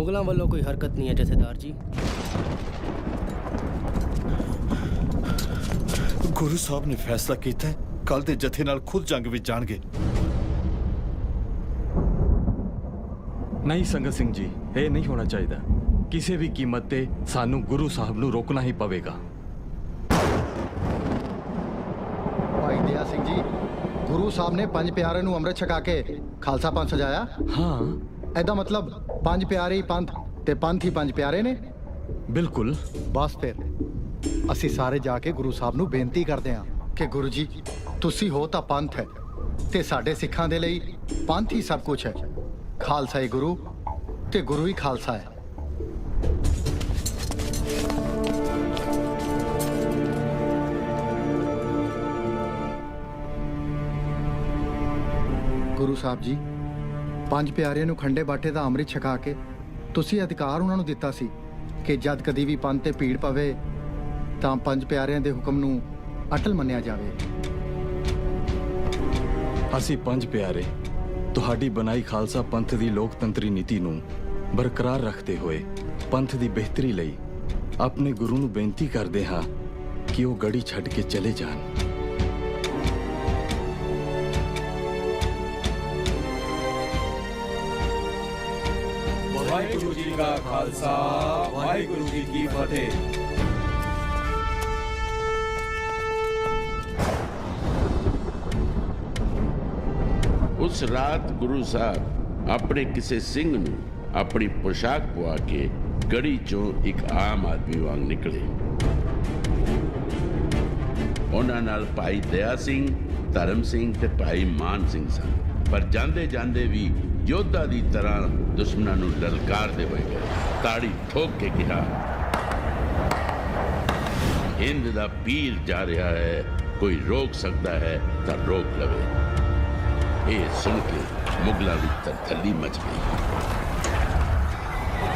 ਮੁਗਲਾਂ ਵੱਲੋਂ ਕੋਈ ਹਰਕਤ ਨਹੀਂ ਹੈ ਜਥੇਦਾਰ ਜੀ। ਗੁਰੂ ਸਾਹਿਬ ਨੇ ਫੈਸਲਾ ਕੀਤਾ ਹੈ ਕੱਲ ਦੇ ਜਥੇ ਨਾਲ ਖੁਦ ਜੰਗ ਵਿੱਚ ਜਾਣਗੇ। ਨਹੀਂ ਸੰਗਤ ਸਿੰਘ ਜੀ ਇਹ ਨਹੀਂ ਹੋਣਾ ਚਾਹੀਦਾ। ਕਿਸੇ ਵੀ ਕੀਮਤ ਤੇ ਸਾਨੂੰ ਗੁਰੂ ਸਾਹਿਬ ਨੂੰ ਰੋਕਣਾ ਹੀ ਪਵੇਗਾ। ਭਾਈ ਦਇਆ ਸਿੰਘ ਜੀ ਗੁਰੂ ਸਾਹਿਬ ਨੇ ਪੰਜ ਪਿਆਰੇ ਨੂੰ ਅੰਮ੍ਰਿਤ ਛਕਾ ਕੇ ਖਾਲਸਾ ਪੰਥ ਸਜਾਇਆ? ਹਾਂ। ਐਦਾ ਮਤਲਬ ਪੰਜ ਪਿਆਰੇ ਹੀ ਪੰਥ ਤੇ ਪੰਥ ਹੀ ਪੰਜ ਪਿਆਰੇ ਨੇ। ਬਿਲਕੁਲ। ਬਸ ਫਿਰ। ਅਸੀਂ ਸਾਰੇ ਜਾ ਕੇ ਗੁਰੂ ਸਾਹਿਬ ਨੂੰ ਬੇਨਤੀ ਕਰਦੇ ਹਾਂ ਕਿ ਗੁਰੂ ਜੀ ਤੁਸੀਂ ਹੋ ਤਾਂ ਪੰਥ ਹੈ ਤੇ ਸਾਡੇ ਸਿੱਖਾਂ ਦੇ ਲਈ ਪੰਥ ਹੀ ਸਭ ਕੁਝ ਹੈ। ਖਾਲਸਾ ਹੀ ਗੁਰੂ ਤੇ ਗੁਰੂ ਹੀ ਖਾਲਸਾ ਹੈ। ਗੁਰੂ ਸਾਹਿਬ ਜੀ ਪੰਜ ਪਿਆਰਿਆਂ ਨੂੰ ਖੰਡੇ ਬਾਟੇ ਦਾ ਅੰਮ੍ਰਿਤ ਛਕਾ ਕੇ ਤੁਸੀਂ ਅਧਿਕਾਰ ਉਹਨਾਂ ਨੂੰ ਦਿੱਤਾ ਸੀ ਕਿ ਜਦ ਕਦੀ ਵੀ ਪੰਥ ਤੇ ਪੀੜ ਪਵੇ ਤਾਂ ਪੰਜ ਪਿਆਰਿਆਂ ਦੇ ਹੁਕਮ ਨੂੰ ਅਟਲ ਮੰਨਿਆ ਜਾਵੇ। ਅਸੀਂ ਪੰਜ ਪਿਆਰੇ, ਤੁਹਾਡੀ ਬਣਾਈ ਖਾਲਸਾ ਪੰਥ ਦੀ ਲੋਕਤੰਤਰੀ ਨੀਤੀ ਨੂੰ ਬਰਕਰਾਰ ਰੱਖਦੇ ਹੋਏ ਪੰਥ ਦੀ ਬਿਹਤਰੀ ਲਈ ਆਪਣੇ ਗੁਰੂ ਨੂੰ ਬੇਨਤੀ ਕਰਦੇ ਹਾਂ ਕਿ ਉਹ ਗੜੀ ਛੱਡ ਕੇ ਚਲੇ ਜਾਣ। ਵਾਹਿਗੁਰੂ ਜੀ ਕਾ ਖਾਲਸਾ ਵਾਹਿਗੁਰੂ ਜੀ ਕੀ ਫਤਿਹ ਉਸ ਰਾਤ ਗੁਰੂ ਸਾਹਿਬ ਆਪਣੇ ਕਿਸੇ ਸਿੰਘ ਨੂੰ ਆਪਣੀ ਪੋਸ਼ਾਕ ਪਵਾ ਕੇ ਗੜੀ ਚੋਂ ਇੱਕ ਆਮ ਆਦਮੀ ਵਾਂਗ ਨਿਕਲੇ ਉਹਨਾਂ ਨਾਲ ਭਾਈ ਦਇਆ ਸਿੰਘ ਧਰਮ ਸਿੰਘ ਤੇ ਭਾਈ ਮਾਨ ਸਿੰਘ ਸਨ ਪਰ ਜਾਂਦੇ ਜਾਂਦੇ ਵੀ ਯੋਧਾ ਦੀ ਤਰ੍ਹਾਂ ਦੁਸ਼ਮਣਾਂ ਨੂੰ ਲਲਕਾਰਦੇ ਹੋਏ ਗਏ। ਤਾੜੀ ਠੋਕ ਕੇ ਕਿਹਾ ਹਿੰਦ ਦਾ ਪੀਰ ਜਾ ਰਿਹਾ ਹੈ ਕੋਈ ਰੋਕ ਸਕਦਾ ਹੈ ਤਾਂ ਰੋਕ ਲਵੇ। ਇਹ ਸੁਣ ਕੇ ਮੁਗਲਾਂ ਦੀ ਤਰਥੱਲੀ ਮਚ ਗਈ।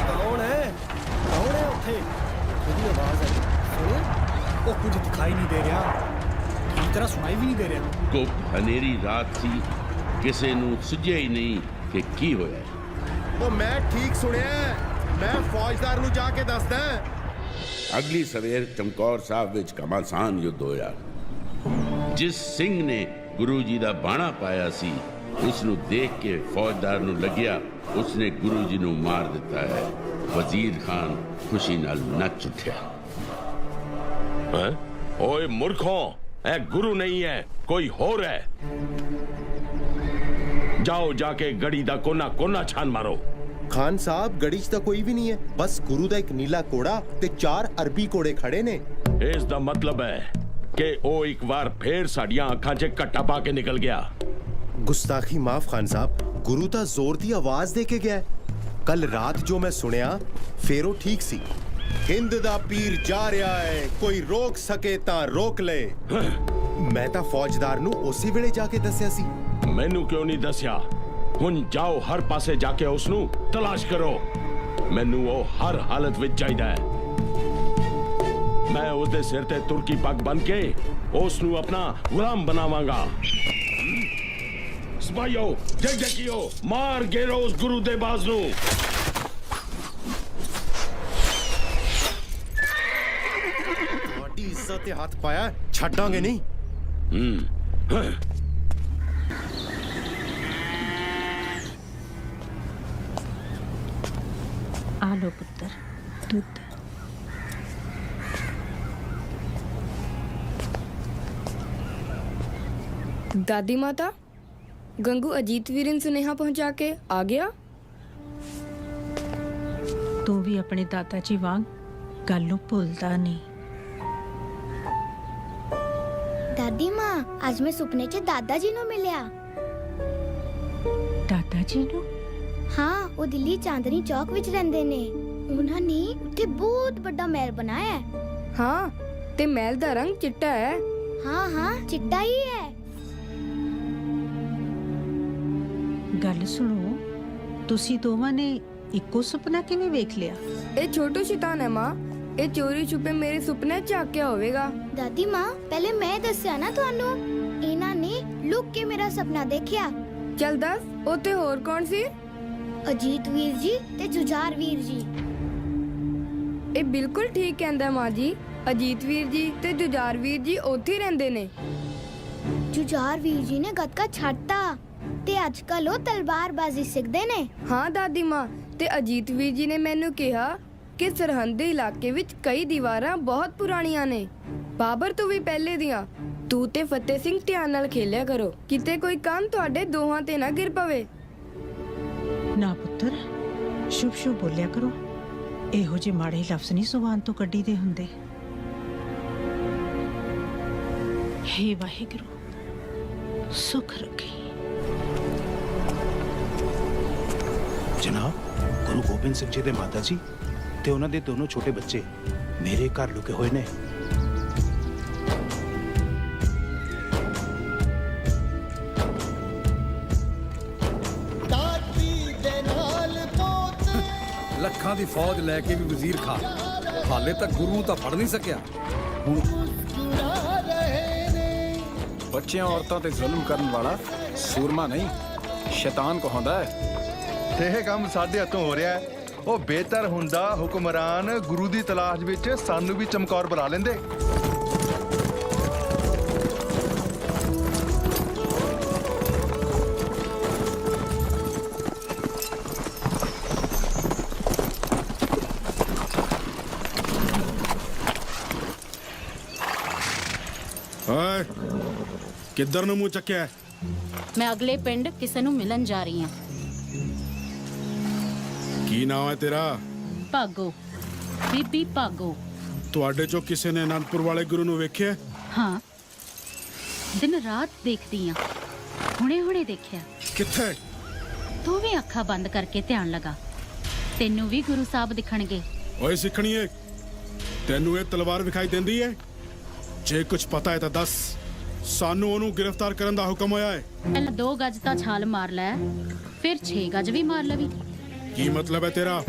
ਕੌਣ ਹੈ? ਕੌਣ ਹੈ ਉੱਥੇ? ਉਹਦੀ ਆਵਾਜ਼ ਆਈ। ਸੁਣਿਆ ਉਹ ਕੁਝ ਦਿਖਾਈ ਨਹੀਂ ਦੇ ਰਿਹਾ। ਠੀਕ ਤਰ੍ਹਾਂ ਸੁਣਾਈ ਵੀ ਨਹੀਂ ਦੇ ਰਿਹਾ। ਗੁਪਤ ਹਨੇਰੀ ਰਾਤ ਸੀ। ਕਿਸੇ ਨੂੰ ਸੁਝਿਆ ਹੀ ਨਹੀਂ ਕਿ ਕੀ ਹੋਇਆ ਹੈ। ਉਹ ਮੈਂ ਠੀਕ ਸੁਣਿਆ ਹੈ। ਮੈਂ ਫੌਜਦਾਰ ਨੂੰ ਜਾ ਕੇ ਦੱਸਦਾ ਅਗਲੀ ਸਵੇਰ ਚਮਕੌਰ ਸਾਹਿਬ ਵਿੱਚ ਘਮਾਸਾਨ ਯੁੱਧ ਹੋਇਆ ਜਿਸ ਸਿੰਘ ਨੇ ਗੁਰੂ ਜੀ ਦਾ ਬਾਣਾ ਪਾਇਆ ਸੀ ਉਸ ਨੂੰ ਦੇਖ ਕੇ ਫੌਜਦਾਰ ਨੂੰ ਲੱਗਿਆ ਉਸਨੇ ਗੁਰੂ ਜੀ ਨੂੰ ਮਾਰ ਦਿੱਤਾ ਹੈ ਵਜ਼ੀਰ ਖਾਨ ਖੁਸ਼ੀ ਨਾਲ ਨੱਚ ਉੱਠਿਆ ਹੈਂ? ਓਏ ਮੂਰਖੋਂ ਇਹ ਗੁਰੂ ਨਹੀਂ ਹੈ ਕੋਈ ਹੋਰ ਹੈ ਜਾਓ ਜਾ ਕੇ ਗੜੀ ਦਾ ਕੋਨਾ ਕੋਨਾ ਛਾਨ ਮਾਰੋ। ਖਾਨ ਸਾਹਿਬ ਗੜੀ 'ਚ ਤਾਂ ਕੋਈ ਵੀ ਨਹੀਂ ਹੈ। ਬਸ ਗੁਰੂ ਦਾ ਇੱਕ ਨੀਲਾ ਕੋੜਾ ਤੇ ਚਾਰ ਅਰਬੀ ਕੋੜੇ ਖੜੇ ਨੇ। ਇਸ ਦਾ ਮਤਲਬ ਹੈ ਕਿ ਉਹ ਇੱਕ ਵਾਰ ਫੇਰ ਸਾਡੀਆਂ ਅੱਖਾਂ 'ਚ ਕੱਟਾ ਪਾ ਕੇ ਨਿਕਲ ਗਿਆ। ਗੁਸਤਾਖੀ ਮਾਫ ਖਾਨ ਸਾਹਿਬ ਗੁਰੂ ਤਾਂ ਜ਼ੋਰ ਦੀ ਆਵਾਜ਼ ਦੇ ਕੇ ਗਿਆ ਕੱਲ ਰਾਤ ਜੋ ਮੈਂ ਸੁਣਿਆ ਫੇਰ ਉਹ ਠੀਕ ਸੀ। ਹਿੰਦ ਦਾ ਪੀਰ ਜਾ ਰਿਹਾ ਹੈ ਕੋਈ ਰੋਕ ਸਕੇ ਤਾਂ ਰੋਕ ਲੈ। ਮੈਂ ਤਾਂ ਫੌਜਦਾਰ ਨੂੰ ਉਸੇ ਵੇਲੇ ਜਾ ਕੇ ਦੱਸਿਆ ਸੀ। ਮੈਨੂੰ ਕਿਉਂ ਨਹੀਂ ਦੱਸਿਆ? ਹੁਣ ਜਾਓ ਹਰ ਪਾਸੇ ਜਾ ਕੇ ਉਸ ਨੂੰ ਤਲਾਸ਼ ਕਰੋ। ਮੈਨੂੰ ਉਹ ਹਰ ਹਾਲਤ ਵਿੱਚ ਚਾਹੀਦਾ ਹੈ। ਮੈਂ ਉਹਦੇ ਸਿਰ ਤੇ ਤੁਰਕੀ ਪੱਗ ਬੰਨ ਕੇ ਉਸ ਨੂੰ ਆਪਣਾ ਗੁਲਾਮ ਬਣਾਵਾਂਗਾ। ਸਪਾਇਓ ਜਗ ਜਗਿਓ ਮਾਰ ਗੇਰੋ ਉਸ ਗੁਰੂ ਦੇ ਬਾਜ਼ ਨੂੰ। ਤੁਹਾਡੀ ਇੱਜ਼ਤ ਤੇ ਹੱਥ ਪਾਇਆ ਛੱਡਾਂਗੇ ਨਹੀਂ? ਆ ਲੋ ਪੁੱਤਰ ਦੁੱਧ ਦਾਦੀ ਮਾਤਾ ਗੰਗੂ ਅਜੀਤ ਵੀਰ ਨੂੰ ਸੁਨੇਹਾ ਪਹੁੰਚਾ ਕੇ ਆ ਗਿਆ ਤੂੰ ਵੀ ਆਪਣੇ ਦਾਦਾ ਜੀ ਵਾਂਗ ਗੱਲ ਨੂੰ ਭੁੱਲਦਾ ਨਹੀਂ ਦਾਦੀ ਮਾਂ ਅੱਜ ਮੈਂ ਸੁਪਨੇ 'ਚ ਦਾਦਾ ਜੀ ਨੂੰ ਮਿਲਿਆ ਦਾਦਾ ਜੀ ਨੂੰ ਹਾਂ ਉਹ ਦਿੱਲੀ ਚਾਂਦਨੀ ਚੌਕ ਵਿੱਚ ਰਹਿੰਦੇ ਨੇ। ਉਹਨਾਂ ਨੇ ਉੱਥੇ ਬਹੁਤ ਵੱਡਾ ਮਹਿਲ ਬਣਾਇਆ ਹੈ। ਹਾਂ ਤੇ ਮਹਿਲ ਦਾ ਰੰਗ ਚਿੱਟਾ ਹੈ। ਹਾਂ ਹਾਂ ਚਿੱਟਾ ਹੀ ਹੈ। ਗੱਲ ਸੁਣੋ ਤੁਸੀਂ ਦੋਵਾਂ ਨੇ ਇੱਕੋ ਸੁਪਨਾ ਕਿਵੇਂ ਵੇਖ ਲਿਆ? ਇਹ ਛੋਟੂ ਸ਼ੈਤਾਨ ਹੈ ਮਾਂ। ਇਹ ਚੋਰੀ ਛੁਪੇ ਮੇਰੇ ਸੁਪਨੇ ਚ ਝਾਕਿਆ ਹੋਵੇਗਾ। ਦਾਦੀ ਮਾਂ ਪਹਿਲੇ ਮੈਂ ਦੱਸਿਆ ਨਾ ਤੁਹਾਨੂੰ ਇਹਨਾਂ ਨੇ ਲੁੱਕ ਕੇ ਮੇਰਾ ਸੁਪਨਾ ਦੇਖਿਆ। ਚੱਲ ਦੱਸ ਉੱਥੇ ਹੋਰ ਕੌਣ ਸੀ? ਅਜੀਤ ਵੀਰ ਜੀ ਤੇ ਜੁਝਾਰ ਵੀਰ ਜੀ। ਇਹ ਬਿਲਕੁਲ ਠੀਕ ਕਹਿੰਦਾ ਮਾਂ ਜੀ। ਅਜੀਤ ਵੀਰ ਜੀ ਤੇ ਜੁਝਾਰ ਵੀਰ ਜੀ ਉੱਥੇ ਹੀ ਰਹਿੰਦੇ ਨੇ। ਜੁਝਾਰ ਵੀਰ ਜੀ ਨੇ ਗੱਤਕਾ ਛੱਡਤਾ ਤੇ ਅੱਜ ਕੱਲ ਉਹ ਤਲਵਾਰਬਾਜ਼ੀ ਸਿੱਖਦੇ ਨੇ। ਹਾਂ ਦਾਦੀ ਮਾਂ ਤੇ ਅਜੀਤ ਵੀਰ ਜੀ ਨੇ ਮੈਨੂੰ ਕਿਹਾ ਕਿ ਸਰਹੰਦੀ ਇਲਾਕੇ ਵਿੱਚ ਕਈ ਦੀਵਾਰਾਂ ਬਹੁਤ ਪੁਰਾਣੀਆਂ ਨੇ। ਬਾਬਰ ਤੋਂ ਵੀ ਪਹਿਲੇ ਦੀਆਂ। ਤੂੰ ਤੇ ਫਤਿਹ ਸਿੰਘ ਧਿਆਨ ਨਾਲ ਖੇਲਿਆ ਕਰੋ। ਕਿਤੇ ਕੋਈ ਕੰਮ ਤੁਹਾਡੇ ਦੋਹਾਂ ਤੇ ਨਾ ਗਿਰ ਪਵੇ। ਨਾ ਪੁੱਤਰ, ਸ਼ੁਭ ਸ਼ੁਭ ਬੋਲਿਆ ਕਰੋ। ਇਹੋ ਜਿਹੇ ਮਾੜੇ ਲਫ਼ਜ਼ ਨਹੀਂ ਜ਼ੁਬਾਨ ਤੋਂ ਕੱਢੀ ਦੇ ਹੁੰਦੇ। ਹੇ ਵਾਹਿਗੁਰੂ, ਸੁਖ ਰੱਖੀ। ਜਨਾਬ, ਗੁਰੂ ਗੋਬਿੰਦ ਸਿੰਘ ਜੀ ਦੇ ਮਾਤਾ ਜੀ ਤੇ ਉਹਨਾਂ ਦੇ ਦੋਨੋਂ ਛੋਟੇ ਬੱਚੇ ਮੇਰੇ ਘਰ ਲੁਕੇ ਹੋਏ ਨੇ। ਲੱਖਾਂ ਦੀ ਫੌਜ ਲੈ ਕੇ ਵੀ ਵਜ਼ੀਰ ਖਾ। ਹਾਲੇ ਤੱਕ ਗੁਰੂ ਤਾਂ ਫੜ ਨਹੀਂ ਸਕਿਆ। ਮੁਸਕਰਾ ਬੱਚਿਆਂ, ਔਰਤਾਂ ਤੇ ਜ਼ੁਲਮ ਕਰਨ ਵਾਲਾ ਸੂਰਮਾ ਨਹੀਂ, ਸ਼ੈਤਾਨ ਕਹਾਉਂਦਾ ਹੈ। ਤੇ ਇਹ ਕੰਮ ਸਾਡੇ ਹੱਥੋਂ ਹੋ ਰਿਹਾ ਹੈ। ਉਹ ਬਿਹਤਰ ਹੁੰਦਾ ਹੁਕਮਰਾਨ ਗੁਰੂ ਦੀ ਤਲਾਸ਼ ਵਿੱਚ ਸਾਨੂੰ ਵੀ ਚਮਕੌਰ ਬੁਲਾ ਲੈਂਦੇ। ਕਿੱਧਰ ਨੂੰ ਮੂੰਹ ਚੱਕਿਆ? ਮੈਂ ਅਗਲੇ ਪਿੰਡ ਕਿਸੇ ਨੂੰ ਮਿਲਣ ਜਾ ਰਹੀ ਹਾਂ। ਕੀ ਨਾਮ ਹੈ ਤੇਰਾ? ਭਾਗੋ। ਬੀਬੀ ਭਾਗੋ। ਤੁਹਾਡੇ ਚੋਂ ਕਿਸੇ ਨੇ ਅਨੰਦਪੁਰ ਵਾਲੇ ਗੁਰੂ ਨੂੰ ਵੇਖਿਆ? ਹਾਂ। ਦਿਨ ਰਾਤ ਦੇਖਦੀ ਆ ਹੁਣੇ ਹੁਣੇ ਦੇਖਿਆ। ਕਿੱਥੇ? ਤੂੰ ਵੀ ਅੱਖਾਂ ਬੰਦ ਕਰਕੇ ਧਿਆਨ ਲਗਾ। ਤੈਨੂੰ ਵੀ ਗੁਰੂ ਸਾਹਿਬ ਦਿਖਣਗੇ। ਓਏ ਸਿੱਖਣੀਏ ਤੈਨੂੰ ਇਹ ਤਲਵਾਰ ਵਿਖਾਈ ਦਿੰਦੀ ਹੈ? ਜੇ ਕੁਝ ਪਤਾ ਹੈ ਤਾਂ ਦੱਸ। ਸਾਨੂੰ ਉਹਨੂੰ ਗ੍ਰਿਫਤਾਰ ਕਰਨ ਦਾ ਹੁਕਮ ਹੋਇਆ ਹੈ। ਪਹਿਲਾਂ 2 ਗੱਜ ਤਾਂ ਛਾਲ ਮਾਰ ਲੈ ਫਿਰ 6 ਗੱਜ ਵੀ ਮਾਰ ਲਵੀ। ਕੀ ਮਤਲਬ ਹੈ ਤੇਰਾ?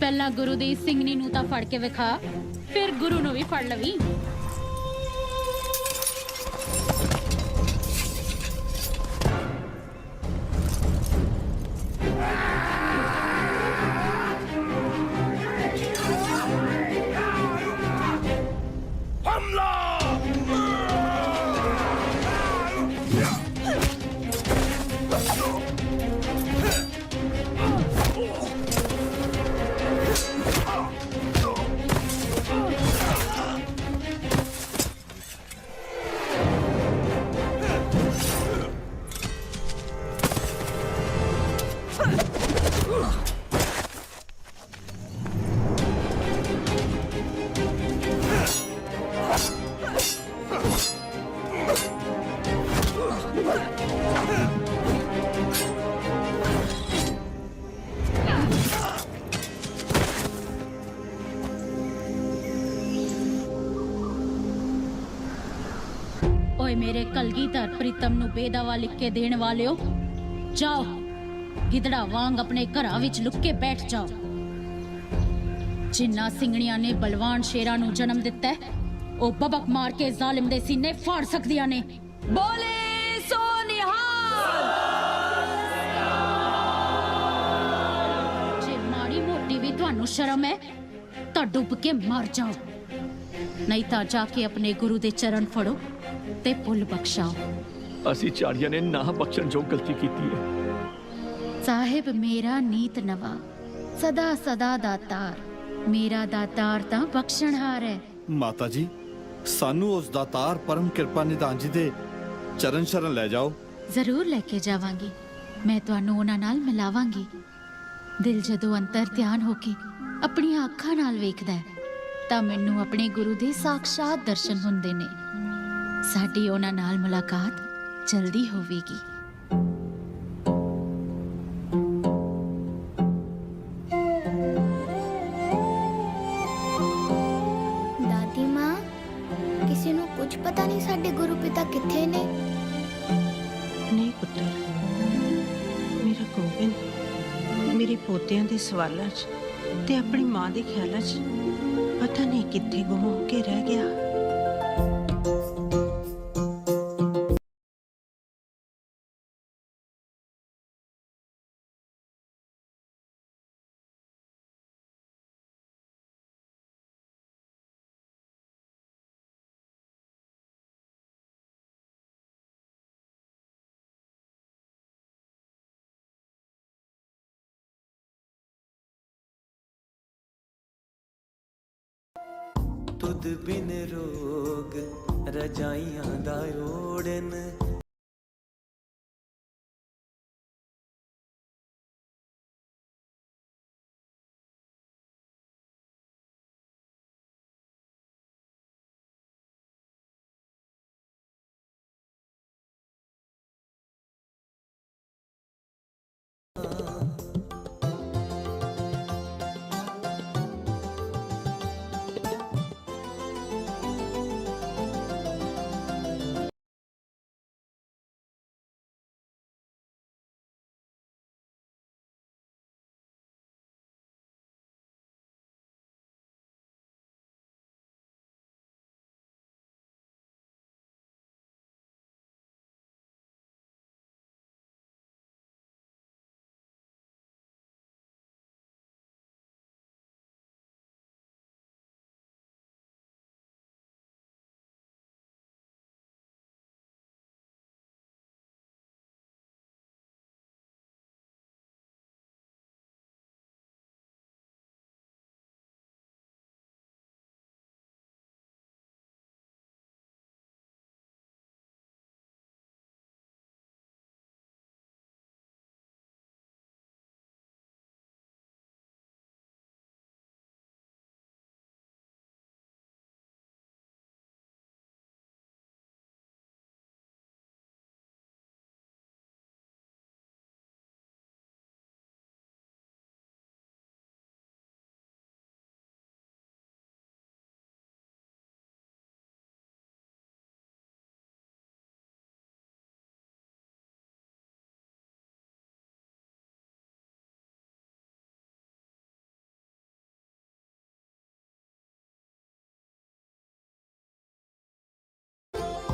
ਪਹਿਲਾਂ ਗੁਰੂ ਦੀ ਸਿੰਘਣੀ ਨੂੰ ਤਾਂ ਫੜ ਕੇ ਵਿਖਾ ਫਿਰ ਗੁਰੂ ਨੂੰ ਵੀ ਫੜ ਲਵੀ। ਓਏ ਮੇਰੇ ਕਲਗੀਧਰ ਪ੍ਰੀਤਮ ਨੂੰ ਬੇਦਾਵਾ ਲਿਖ ਕੇ ਦੇਣ ਵਾਲਿਓ, ਜਾਓ, ਗਿੱਦੜਾ ਵਾਂਗ ਆਪਣੇ ਘਰਾਂ ਵਿੱਚ ਲੁੱਕ ਕੇ ਬੈਠ ਜਾਓ। ਜਿੰਨਾ ਸਿੰਘਣੀਆਂ ਨੇ ਬਲਵਾਨ ਸ਼ੇਰਾਂ ਨੂੰ ਜਨਮ ਦਿੱਤਾ ਉਹ ਬਬਕ ਮਾਰ ਕੇ ਜ਼ਾਲਿਮ ਦੇ ਸੀਨੇ ਫਾੜ ਸਕਦੀਆਂ ਨੇ। ਬੋਲੇ ਸੋ ਨਿਹਾਲ! ਜੇ ਮਾੜੀ ਮੋਟੀ ਵੀ ਤੁਹਾਨੂੰ ਸ਼ਰਮ ਹੈ, ਤਾਂ ਡੁੱਬ ਕੇ ਮਰ ਜਾਓ। ਨਹੀਂ ਤਾਂ ਜਾ ਕੇ ਆਪਣੇ ਗੁਰੂ ਦੇ ਚਰਨ ਫੜੋ। ਤੇ ਭੁੱਲ ਬਖਸ਼ਾਓ। ਅਸੀਂ ਚਾੜੀਆਂ ਨੇ ਨਾ ਬਖਸ਼ਣ ਜੋ ਗਲਤੀ ਕੀਤੀ ਹੈ। ਸਾਹਿਬ ਮੇਰਾ ਨੀਤ ਨਵਾ ਸਦਾ ਸਦਾ ਦਾਤਾਰ ਮੇਰਾ ਦਾਤਾਰ ਤਾਂ ਬਖਸ਼ਣਹਾਰ ਹੈ। ਮਾਤਾ ਜੀ ਸਾਨੂੰ ਉਸ ਦਾਤਾਰ ਪਰਮ ਕਿਰਪਾ ਨਿਧਾਨ ਜੀ ਦੇ ਚਰਨ ਸ਼ਰਨ ਲੈ ਜਾਓ। ਜ਼ਰੂਰ ਲੈ ਕੇ ਜਾਵਾਂਗੀ। ਮੈਂ ਤੁਹਾਨੂੰ ਉਹਨਾਂ ਨਾਲ ਮਿਲਾਵਾਂਗੀ। ਦਿਲ ਜਦੋਂ ਅੰਤਰ ਧਿਆਨ ਹੋ ਕੇ ਆਪਣੀਆਂ ਅੱਖਾਂ ਨਾਲ ਵੇਖਦਾ ਹੈ ਤਾਂ ਮੈਨੂੰ ਆਪਣੇ ਗੁਰੂ ਦੇ ਸਾਖਸ਼ਾਤ ਦਰਸ਼ਨ ਹੁੰਦੇ ਨੇ। ਸਾਡੀ ਉਹਨਾਂ ਨਾਲ ਮੁਲਾਕਾਤ ਜਲਦੀ ਹੋਵੇਗੀ। ਦਾਦੀ ਮਾਂ ਕਿਸੇ ਨੂੰ ਕੁਝ ਪਤਾ ਨਹੀਂ ਸਾਡੇ ਗੁਰੂ ਪਿਤਾ ਕਿੱਥੇ ਨੇ? ਨਹੀਂ ਪੁੱਤਰ ਮੇਰਾ ਗੋਬਿੰਦ ਮੇਰੇ ਪੋਤਿਆਂ ਦੇ ਸਵਾਲਾਂ 'ਚ ਤੇ ਆਪਣੀ ਮਾਂ ਦੇ ਖਿਆਲਾਂ 'ਚ ਪਤਾ ਨਹੀਂ ਕਿੱਥੇ ਗੁੰਮ ਹੋ ਕੇ ਰਹਿ ਗਿਆ। ਦੁੱਧ ਬਿਨ ਰੋਗ ਰਜਾਈਆਂ ਦਾ ਓੜਨ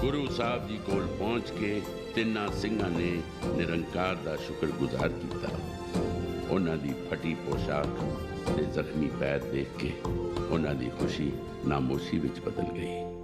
ਗੁਰੂ ਸਾਹਿਬ ਜੀ ਕੋਲ ਪਹੁੰਚ ਕੇ ਤਿੰਨਾਂ ਸਿੰਘਾਂ ਨੇ ਨਿਰੰਕਾਰ ਦਾ ਸ਼ੁਕਰਗੁਜ਼ਾਰ ਕੀਤਾ। ਉਹਨਾਂ ਦੀ ਫਟੀ ਪੋਸ਼ਾਕ ਤੇ ਜ਼ਖਮੀ ਪੈਰ ਦੇਖ ਕੇ ਉਹਨਾਂ ਦੀ ਖੁਸ਼ੀ ਨਾਮੋਸ਼ੀ ਵਿੱਚ ਬਦਲ ਗਈ।